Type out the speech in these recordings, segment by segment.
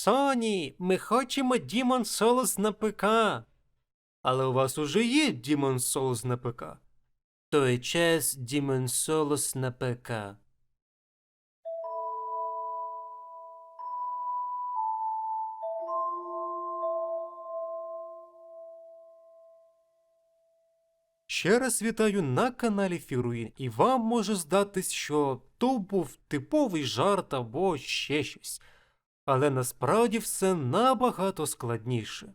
Соні, ми хочемо Demon Souls на ПК. Але у вас уже є Demon Souls на ПК. Той час Demon Souls на ПК. Ще раз вітаю на каналі Фіруїн, і вам може здатись, що то був типовий жарт або ще щось. Але насправді все набагато складніше.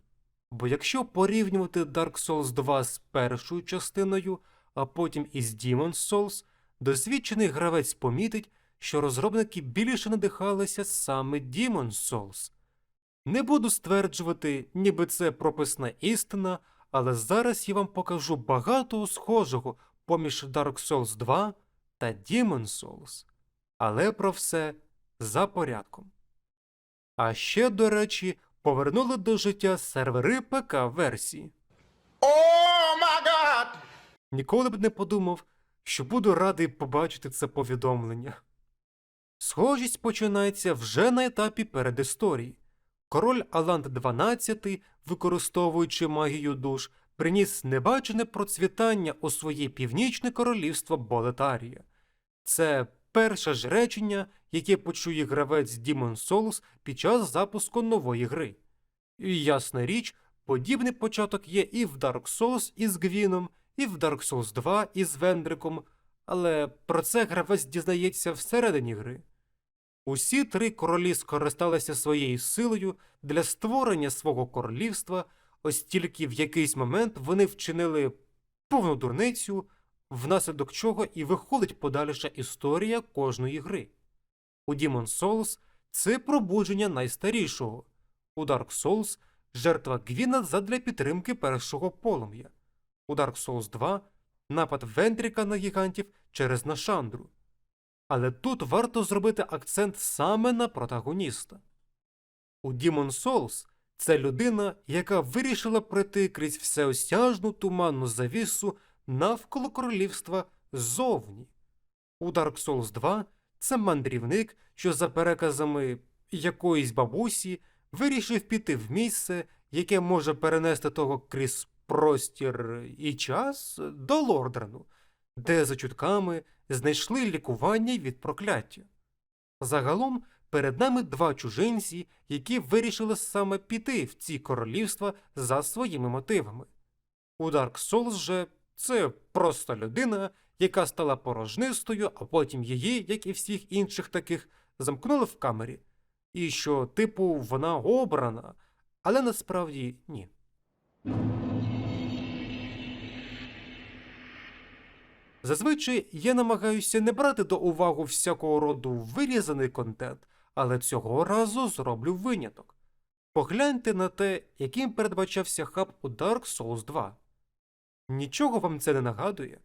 Бо якщо порівнювати Dark Souls 2 з першою частиною, а потім із Demon's Souls, досвідчений гравець помітить, що розробники більше надихалися саме Demon's Souls. Не буду стверджувати, ніби це прописна істина, але зараз я вам покажу багато схожого поміж Dark Souls 2 та Demon's Souls. Але про все за порядком. А ще, до речі, повернули до життя сервери ПК версії. Oh! Ніколи б не подумав, що буду радий побачити це повідомлення. Схожість починається вже на етапі передісторії. Король Аланд XII, використовуючи магію душ, приніс небачене процвітання у своє північне королівство Болетарія. Це перше ж речення, яке почує гравець Demon Souls під час запуску нової гри. І ясна річ, подібний початок є і в Dark Souls із Гвіном, і в Dark Souls 2 із Вендриком, але про це гравець дізнається всередині гри. Усі три королі скористалися своєю силою для створення свого королівства, ось тільки в якийсь момент вони вчинили повну дурницю, внаслідок чого і виходить подальша історія кожної гри. У Demon Souls це пробудження найстарішого, у Dark Souls жертва Гвіна задля підтримки першого полум'я, у Dark Souls 2 напад Вентріка на гігантів через Нашандру. Але тут варто зробити акцент саме на протагоніста. У Demon Souls це людина, яка вирішила пройти крізь всеосяжну туманну завісу навколо королівства ззовні. У Dark Souls 2 це мандрівник, що за переказами якоїсь бабусі вирішив піти в місце, яке може перенести того крізь простір і час до Лордрену, де за чутками знайшли лікування від прокляття. Загалом перед нами два чужинці, які вирішили саме піти в ці королівства за своїми мотивами. У Dark Souls же це просто людина, яка стала порожнистою, а потім її, як і всіх інших таких, замкнули в камері. І що, типу, вона обрана, але насправді ні. Зазвичай я намагаюся не брати до уваги всякого роду вирізаний контент, але цього разу зроблю виняток. Погляньте на те, яким передбачався хаб у Dark Souls 2. Нічого вам це не нагадує?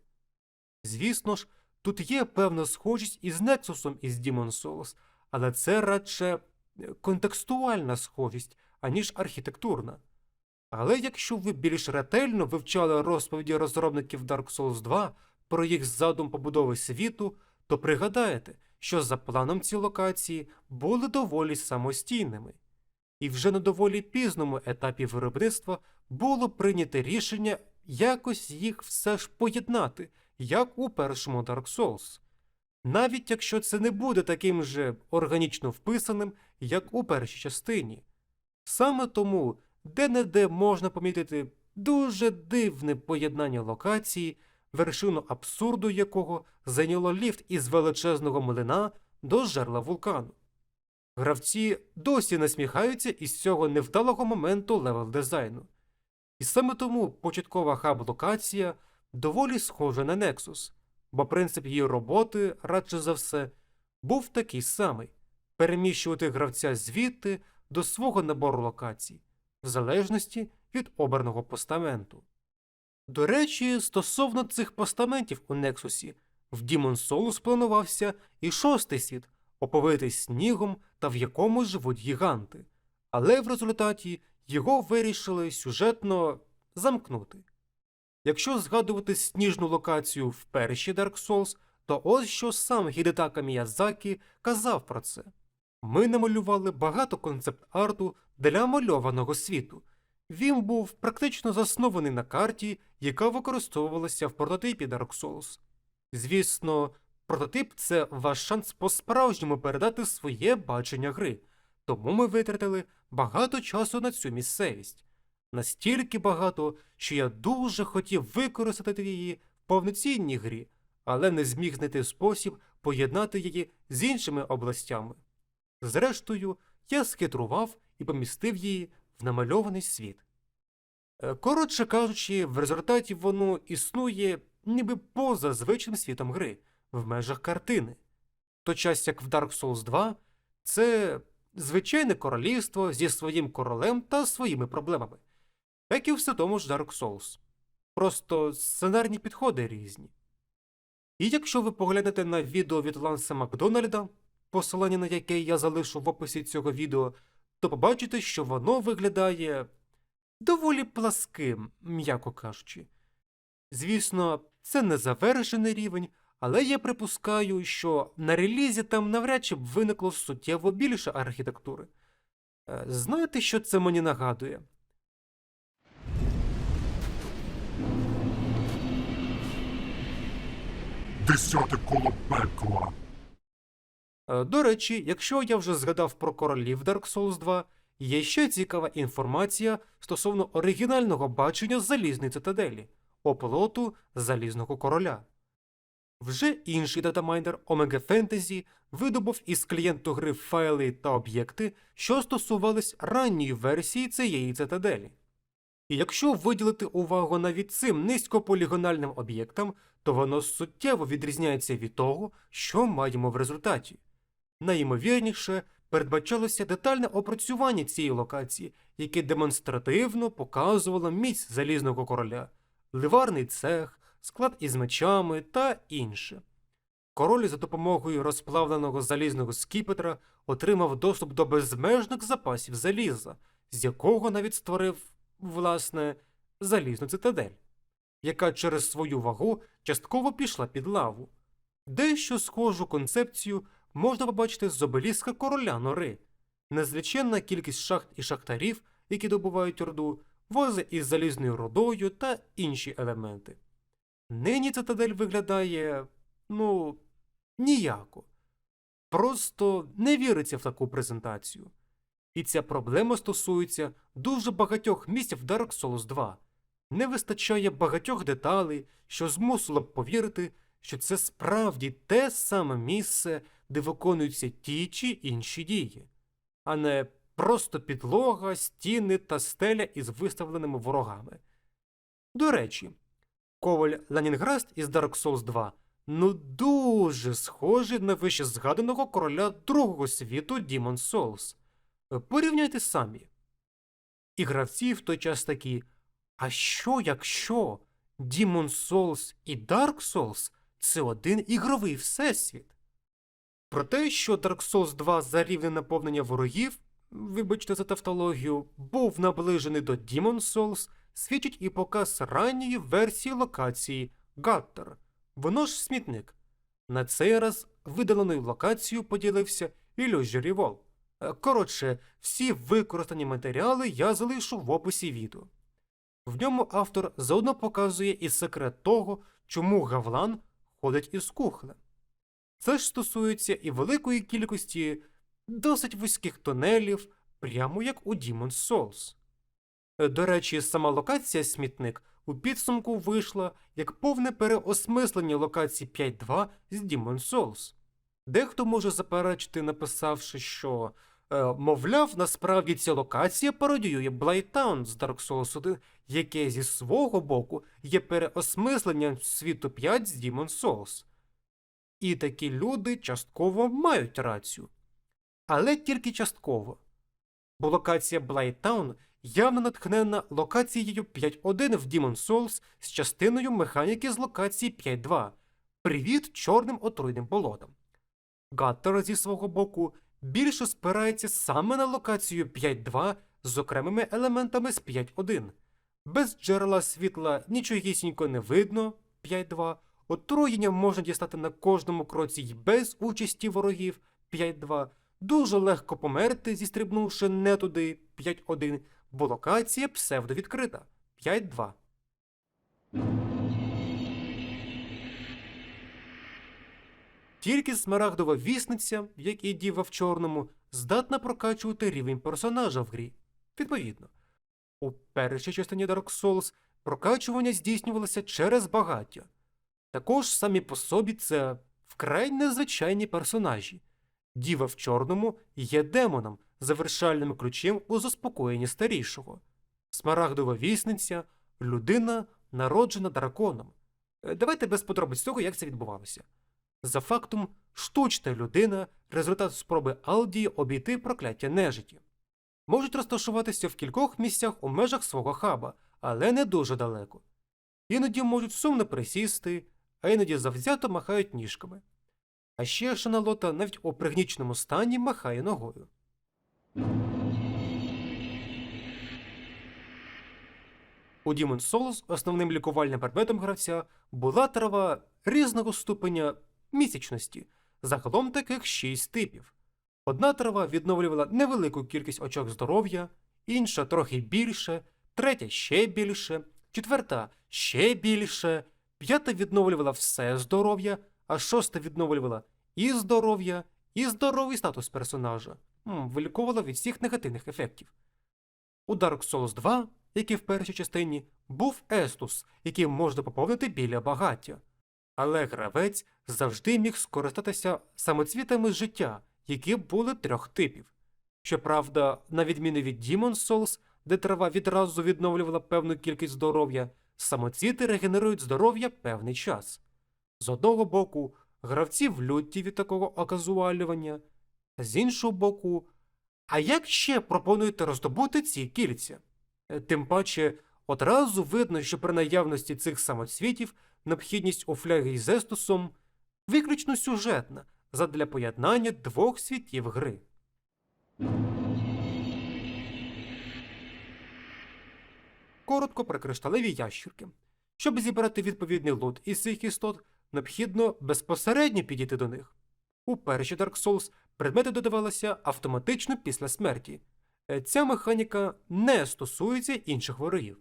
Звісно ж, тут є певна схожість із Нексусом із Demon Souls, але це радше е, контекстуальна схожість, аніж архітектурна. Але якщо ви більш ретельно вивчали розповіді розробників Dark Souls 2 про їх задум побудови світу, то пригадаєте, що за планом ці локації були доволі самостійними. І вже на доволі пізному етапі виробництва було прийнято рішення якось їх все ж поєднати, як у першому Dark Souls. Навіть якщо це не буде таким же органічно вписаним, як у першій частині. Саме тому де-не-де можна помітити дуже дивне поєднання локації, вершину абсурду якого зайняло ліфт із величезного млина до жерла вулкану. Гравці досі насміхаються із цього невдалого моменту левел дизайну. І саме тому початкова хаб-локація доволі схожа на Nexus, бо принцип її роботи, радше за все, був такий самий переміщувати гравця звідти до свого набору локацій, в залежності від обраного постаменту. До речі, стосовно цих постаментів у Нексусі, в Demon Souls планувався і шостий світ, оповитий снігом та в якому живуть гіганти, але в результаті його вирішили сюжетно замкнути. Якщо згадувати сніжну локацію в першій Dark Souls, то ось що сам Хідетака Міязакі казав про це. Ми намалювали багато концепт-арту для мальованого світу. Він був практично заснований на карті, яка використовувалася в прототипі Dark Souls. Звісно, прототип це ваш шанс по-справжньому передати своє бачення гри, тому ми витратили багато часу на цю місцевість. Настільки багато, що я дуже хотів використати її в повноцінній грі, але не зміг знайти спосіб поєднати її з іншими областями. Зрештою, я схитрував і помістив її в намальований світ. Е, Коротше кажучи, в результаті воно існує ніби поза звичним світом гри, в межах картини. В той час як в Dark Souls 2 це звичайне королівство зі своїм королем та своїми проблемами, як і все тому ж Dark Souls. Просто сценарні підходи різні. І якщо ви поглянете на відео від Ланса Макдональда, посилання на яке я залишу в описі цього відео, то побачите, що воно виглядає доволі пласким, м'яко кажучи. Звісно, це не завершений рівень, але я припускаю, що на релізі там навряд чи б виникло суттєво більше архітектури. Е, Знаєте, що це мені нагадує? Десяте коло пекла. Е, До речі, якщо я вже згадав про королів Dark Souls 2, є ще цікава інформація стосовно оригінального бачення залізної цитаделі, оплоту залізного короля. Вже інший датамайнер Omega Fantasy видобув із клієнту гри файли та об'єкти, що стосувались ранньої версії цієї цитаделі. І якщо виділити увагу навіть цим низькополігональним об'єктам, то воно суттєво відрізняється від того, що маємо в результаті. Найімовірніше передбачалося детальне опрацювання цієї локації, яке демонстративно показувало міць залізного короля, ливарний цех, склад із мечами та інше. Король за допомогою розплавленого залізного скіпетра отримав доступ до безмежних запасів заліза, з якого навіть створив, власне, залізну цитадель, яка через свою вагу частково пішла під лаву. Дещо схожу концепцію можна побачити з обеліска короля нори. Незліченна кількість шахт і шахтарів, які добувають руду, вози із залізною рудою та інші елементи. Нині цитадель виглядає, ну, ніяко. Просто не віриться в таку презентацію. І ця проблема стосується дуже багатьох місць в Dark Souls 2. Не вистачає багатьох деталей, що змусило б повірити, що це справді те саме місце, де виконуються ті чи інші дії, а не просто підлога, стіни та стеля із виставленими ворогами. До речі, коваль Ленінграст із Dark Souls 2 ну дуже схожий на вище згаданого короля другого світу Demon Souls. Порівняйте самі. І гравці в той час такі. А що якщо Demon Souls і Dark Souls це один ігровий всесвіт? Про те, що Dark Souls 2 за рівнем наповнення ворогів, вибачте за тавтологію, був наближений до Demon Souls, свідчить і показ ранньої версії локації Gutter. Воно ж смітник. На цей раз видаленою локацією поділився Illusory Wall. Е, Коротше, всі використані матеріали я залишу в описі відео. В ньому автор заодно показує і секрет того, чому Гавлан ходить із кухлем. Це ж стосується і великої кількості досить вузьких тунелів, прямо як у Demon's Souls. До речі, сама локація смітник у підсумку вийшла як повне переосмислення локації 5.2 з Demon's Souls. Дехто може заперечити, написавши, що, е, мовляв, насправді ця локація пародіює Блайтаун з Dark Souls 1, яке зі свого боку є переосмисленням світу 5 з Demon's Souls. І такі люди частково мають рацію. Але тільки частково. Бо локація Блайтаун явно натхнена локацією 5.1 в Demon's Souls з частиною механіки з локації 5.2. Привіт чорним отруйним болотам. Гаттер зі свого боку більше спирається саме на локацію 5.2 з окремими елементами з 5.1. Без джерела світла нічогісінько не видно 5.2. Отруєння можна дістати на кожному кроці й без участі ворогів 5.2. Дуже легко померти, зістрибнувши не туди 5-1, бо локація псевдовідкрита 5-2. Тільки смарагдова вісниця, як і діва в чорному, здатна прокачувати рівень персонажа в грі. Відповідно, у першій частині Dark Souls прокачування здійснювалося через багаття. Також самі по собі це вкрай незвичайні персонажі. Діва в чорному є демоном, завершальним ключем у заспокоєнні старішого. Смарагдова вісниця людина, народжена драконом. Е, Давайте без подробиць того, як це відбувалося. За фактом, штучна людина результат спроби Алдії обійти прокляття нежиті. Можуть розташуватися в кількох місцях у межах свого хаба, але не дуже далеко. Іноді можуть сумно присісти, а іноді завзято махають ніжками. А ще Шаналота навіть у пригніченому стані махає ногою. У Demon Souls основним лікувальним предметом гравця була трава різного ступеня місячності, загалом таких шість типів. Одна трава відновлювала невелику кількість очок здоров'я, інша трохи більше, третя ще більше, четверта ще більше, п'ята відновлювала все здоров'я, а шоста відновлювала і здоров'я, і здоровий статус персонажа, М, виліковувала від всіх негативних ефектів. У Dark Souls 2, як і в першій частині, був Естус, який можна поповнити біля багаття. Але гравець завжди міг скористатися самоцвітами життя, які були трьох типів. Щоправда, на відміну від Demon Souls, де трава відразу відновлювала певну кількість здоров'я, самоцвіти регенерують здоров'я певний час. З одного боку, гравці в люті від такого оказуалювання, з іншого боку, а як ще пропонуєте роздобути ці кільця? Е, Тим паче, одразу видно, що при наявності цих самоцвітів необхідність у фляги із Естусом виключно сюжетна задля поєднання двох світів гри. Коротко про кришталеві ящірки. Щоб зібрати відповідний лот із цих істот, необхідно безпосередньо підійти до них. У першій Dark Souls предмети додавалися автоматично після смерті. Е, Ця механіка не стосується інших ворогів.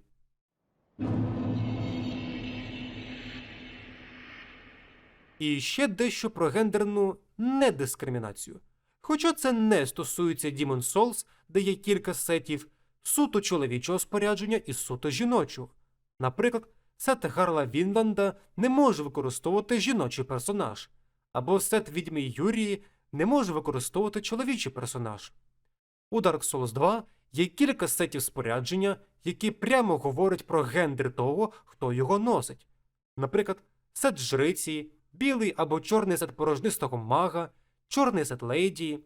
І ще дещо про гендерну недискримінацію. Хоча це не стосується Demon Souls, де є кілька сетів суто чоловічого спорядження і суто жіночого. Наприклад, сет Гарла Вінланда не може використовувати жіночий персонаж, або сет відьми Юрії не може використовувати чоловічий персонаж. У Dark Souls 2 є кілька сетів спорядження, які прямо говорять про гендер того, хто його носить. Наприклад, сет жриці, білий або чорний сет порожнистого мага, чорний сет леді,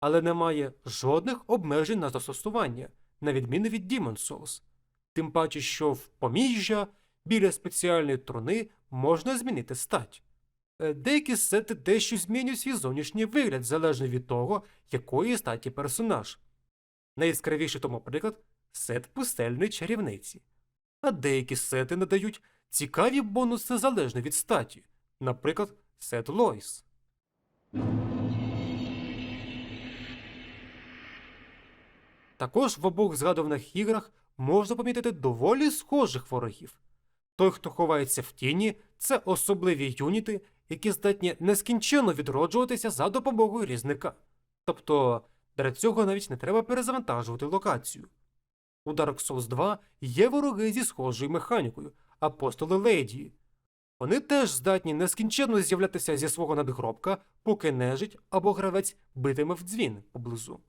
але немає жодних обмежень на застосування, на відміну від Demon Souls. Тим паче, що в поміжжя біля спеціальної труни можна змінити стать. Е, Деякі сети дещо змінюють свій зовнішній вигляд залежно від того, якої статі персонаж. Найяскравіший тому приклад сет пустельної чарівниці. А деякі сети надають цікаві бонуси залежно від статі, наприклад, сет Лойс. Також в обох згадуваних іграх можна помітити доволі схожих ворогів. Той, хто ховається в тіні, це особливі юніти, які здатні нескінченно відроджуватися за допомогою різника. Тобто для цього навіть не треба перезавантажувати локацію. У Dark Souls 2 є вороги зі схожою механікою, апостоли Ледії. Вони теж здатні нескінченно з'являтися зі свого надгробка, поки нежить або гравець битиме в дзвін поблизу.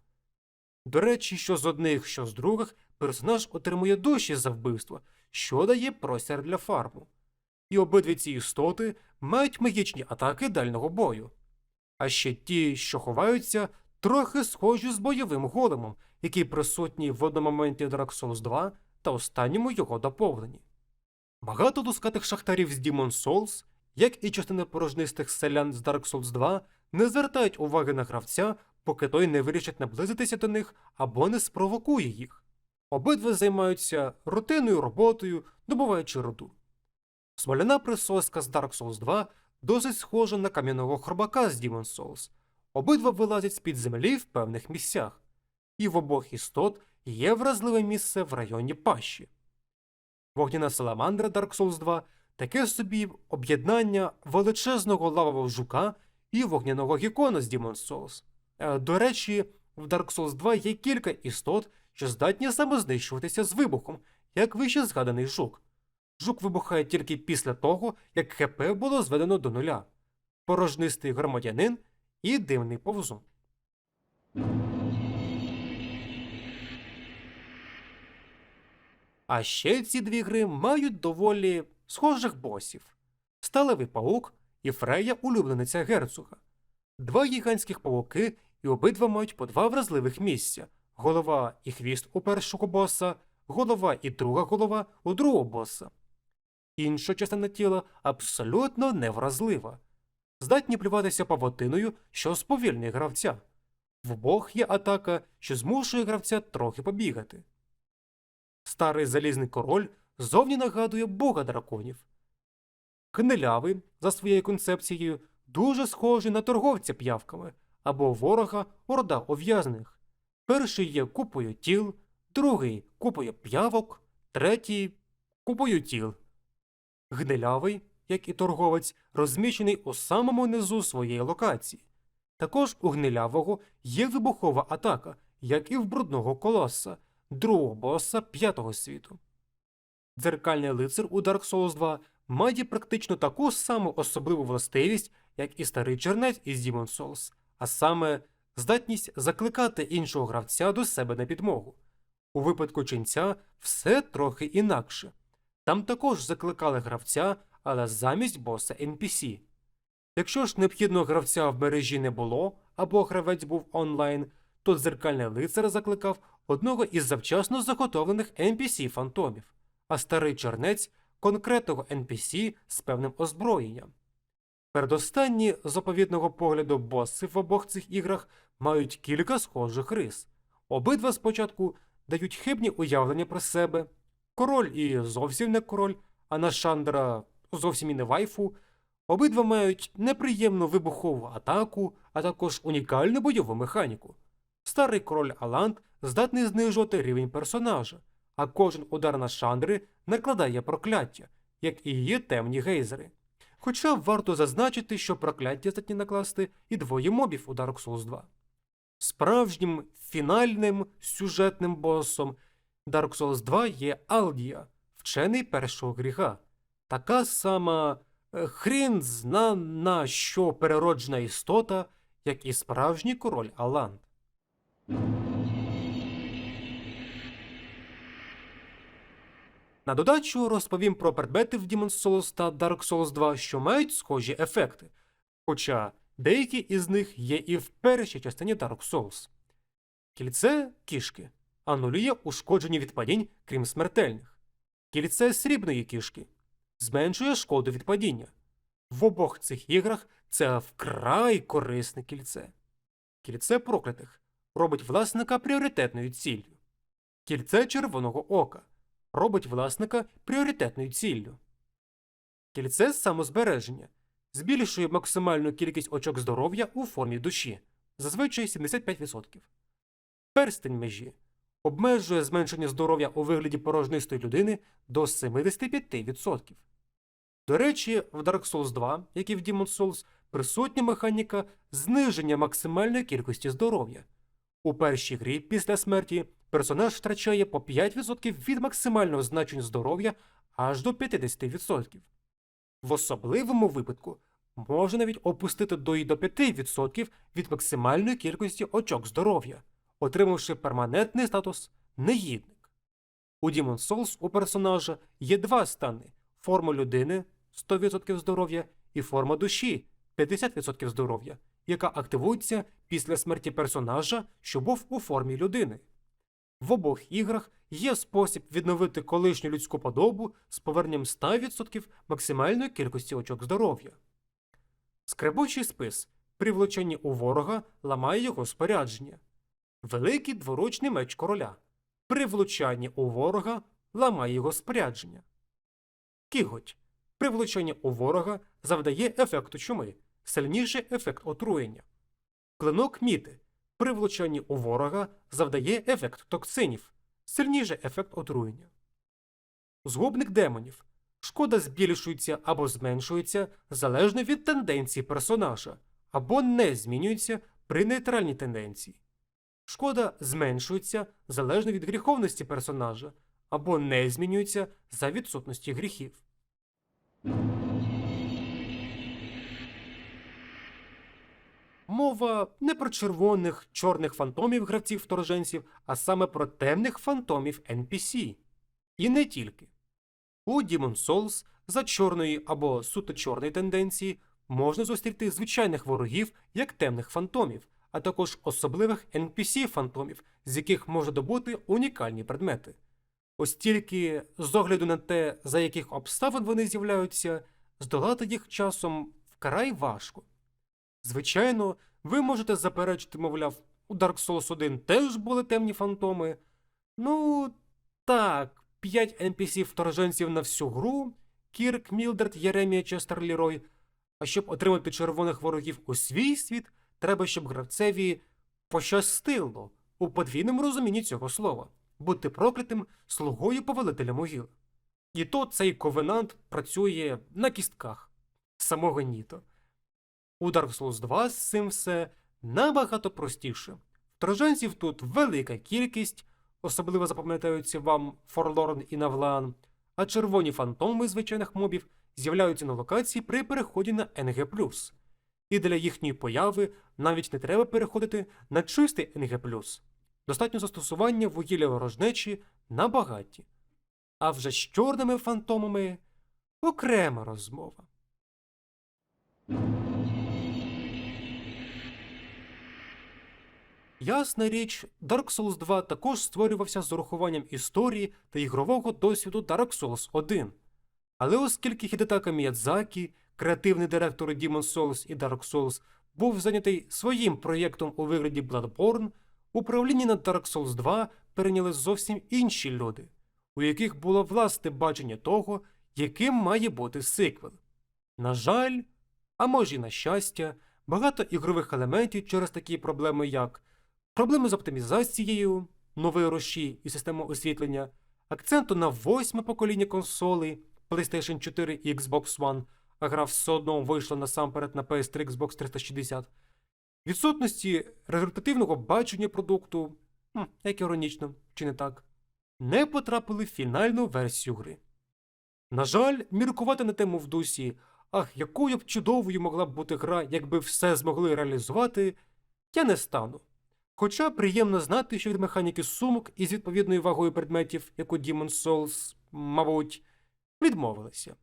До речі, що з одних, що з других, персонаж отримує душі за вбивство, що дає простір для фарму. І обидві ці істоти мають магічні атаки дальнього бою. А ще ті, що ховаються, трохи схожі з бойовим големом, який присутній в одномоменті Dark Souls 2 та останньому його доповненні. Багато лускатих шахтарів з Demon Souls, як і частина порожнистих селян з Dark Souls 2, не звертають уваги на гравця, поки той не вирішить наблизитися до них або не спровокує їх. Обидва займаються рутинною роботою, добуваючи руду. Смоляна присоска з Dark Souls 2 досить схожа на кам'яного хробака з Demon Souls. Обидва вилазять з-під землі в певних місцях, і в обох істот є вразливе місце в районі пащі. Вогняна саламандра Dark Souls 2 таке собі об'єднання величезного лавового жука і вогняного гікона з Demon's Souls. Е, До речі, в Dark Souls 2 є кілька істот, що здатні самознищуватися з вибухом, як вище згаданий жук. Жук вибухає тільки після того, як ХП було зведено до нуля. Порожнистий громадянин і дивний повзун. А ще ці дві гри мають доволі схожих босів: Сталевий паук і Фрея улюблениця герцога. Два гігантських пауки, і обидва мають по два вразливих місця: голова і хвіст у першого боса, голова і друга голова у другого боса. Інша частина тіла абсолютно невразлива. Здатні плюватися павутиною, що сповільнює гравця. В обох є атака, що змушує гравця трохи побігати. Старий залізний король зовні нагадує бога драконів. Гнилявий, за своєю концепцією, дуже схожий на торговця п'явками або ворога орда ув'язаних. Перший є купою тіл, другий купою п'явок, третій купою тіл. Гнилявий, як і торговець, розміщений у самому низу своєї локації. Також у гнилявого є вибухова атака, як і в брудного колоса, другого боса п'ятого світу. Дзеркальний лицар у Dark Souls 2 має практично таку саму особливу властивість, як і старий чернець із Demon's Souls, а саме здатність закликати іншого гравця до себе на підмогу. У випадку ченця все трохи інакше. Там також закликали гравця, але замість боса NPC. Якщо ж необхідного гравця в мережі не було, або гравець був онлайн, то дзеркальний лицар закликав одного із завчасно заготовлених NPC-фантомів, а старий чернець конкретного NPC з певним озброєнням. Передостанні з оповідного погляду боси в обох цих іграх мають кілька схожих рис. Обидва спочатку дають хибні уявлення про себе. Король і зовсім не король, а на Шандра зовсім і не вайфу. Обидва мають неприємну вибухову атаку, а також унікальну бойову механіку. Старий король Алант здатний знижувати рівень персонажа, а кожен удар на шандри накладає прокляття, як і її темні гейзери. Хоча варто зазначити, що прокляття здатні накласти і двоє мобів у Dark Souls 2. Справжнім фінальним сюжетним босом Dark Souls 2 є Алдія, вчений першого гріха. Така сама е, хрін зна на що перероджена істота, як і справжній король Алант. На додачу розповім про предмети в Demon's Souls та Dark Souls 2, що мають схожі ефекти, хоча деякі із них є і в першій частині Dark Souls. Кільце кішки анулює ушкоджені від падінь, крім смертельних. Кільце срібної кішки зменшує шкоду від падіння. В обох цих іграх це вкрай корисне кільце. Кільце проклятих робить власника пріоритетною ціллю. Кільце червоного ока робить власника пріоритетною ціллю. Кільце самозбереження збільшує максимальну кількість очок здоров'я у формі душі, зазвичай 75%. Перстень межі обмежує зменшення здоров'я у вигляді порожнистої людини до 75%. До речі, в Dark Souls 2, як і в Demon's Souls, присутня механіка зниження максимальної кількості здоров'я. У першій грі після смерті персонаж втрачає по 5% від максимального значення здоров'я аж до 50%. В особливому випадку можна навіть опустити до і до 5% від максимальної кількості очок здоров'я, отримавши перманентний статус негідник. У Demon's Souls у персонажа є два стани форма людини 100% здоров'я і форма душі 50% здоров'я, яка активується після смерті персонажа, що був у формі людини. В обох іграх є спосіб відновити колишню людську подобу з поверненням 100% максимальної кількості очок здоров'я. Скребучий спис при влученні у ворога ламає його спорядження. Великий дворучний меч короля при влучанні у ворога ламає його спорядження. Кіготь при влучанні у ворога завдає ефекту чуми, сильніший ефект отруєння. Клинок міти при влучанні у ворога завдає ефект токсинів, сильніший ефект отруєння. Згубник демонів. Шкода збільшується або зменшується залежно від тенденції персонажа, або не змінюється при нейтральній тенденції. Шкода зменшується залежно від гріховності персонажа, або не змінюється за відсутності гріхів. Мова не про червоних чорних фантомів гравців вторженців, а саме про темних фантомів NPC. І не тільки. У Demon Souls за чорної або суто чорної тенденції можна зустріти звичайних ворогів як темних фантомів, а також особливих NPC-фантомів, з яких можна добути унікальні предмети. Ось тільки з огляду на те, за яких обставин вони з'являються, здолати їх часом вкрай важко. Звичайно, ви можете заперечити, мовляв, у Dark Souls 1 теж були темні фантоми. Ну, так, 5 NPC-вторженців на всю гру, Кірк, Мілдерт, Єремія, Честер, Лірой. А щоб отримати червоних ворогів у свій світ, треба, щоб гравцеві пощастило у подвійному розумінні цього слова бути проклятим слугою повелителя могил. І то цей ковенант працює на кістках самого Ніто. У Dark Souls 2 з цим все набагато простіше. Вторженців тут велика кількість, особливо запам'ятаються вам Форлорн і Навлан, а червоні фантоми звичайних мобів з'являються на локації при переході на НГ. І для їхньої появи навіть не треба переходити на чистий НГ. Достатньо застосування вугілля ворожнечі на багаті. А вже з чорними фантомами окрема розмова. Ясна річ, Dark Souls 2 також створювався з урахуванням історії та ігрового досвіду Dark Souls 1. Але оскільки Хідетака Міядзакі, креативний директор Demon Souls і Dark Souls, був зайнятий своїм проєктом у вигляді Bloodborne, управління над Dark Souls 2 перейняли зовсім інші люди, у яких було власне бачення того, яким має бути сиквел. На жаль, а може й на щастя, багато ігрових елементів через такі проблеми, як проблеми з оптимізацією, нової руші і системи освітлення, акценту на восьме покоління консолей PlayStation 4 і Xbox One, гра все одно вийшла насамперед на PS3 Xbox 360, відсутності результативного бачення продукту, хм, як іронічно, чи не так, не потрапили в фінальну версію гри. На жаль, міркувати на тему в дусі, ах, якою б чудовою могла б бути гра, якби все змогли реалізувати, я не стану. Хоча приємно знати, що від механіки сумок із відповідною вагою предметів, як у Demon Souls, мабуть, відмовилися.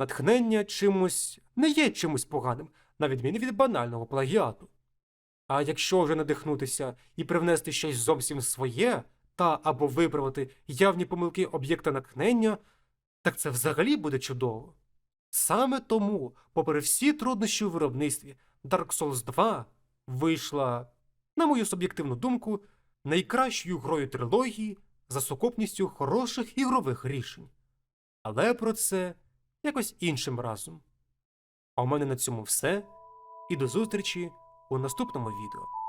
Натхнення чимось не є чимось поганим, на відміну від банального плагіату. А якщо вже надихнутися і привнести щось зовсім своє, та або виправити явні помилки об'єкта натхнення, так це взагалі буде чудово. Саме тому, попри всі труднощі у виробництві, Dark Souls 2 вийшла, на мою суб'єктивну думку, найкращою грою трилогії за сукупністю хороших ігрових рішень. Але про це якось іншим разом. А у мене на цьому все. І до зустрічі у наступному відео.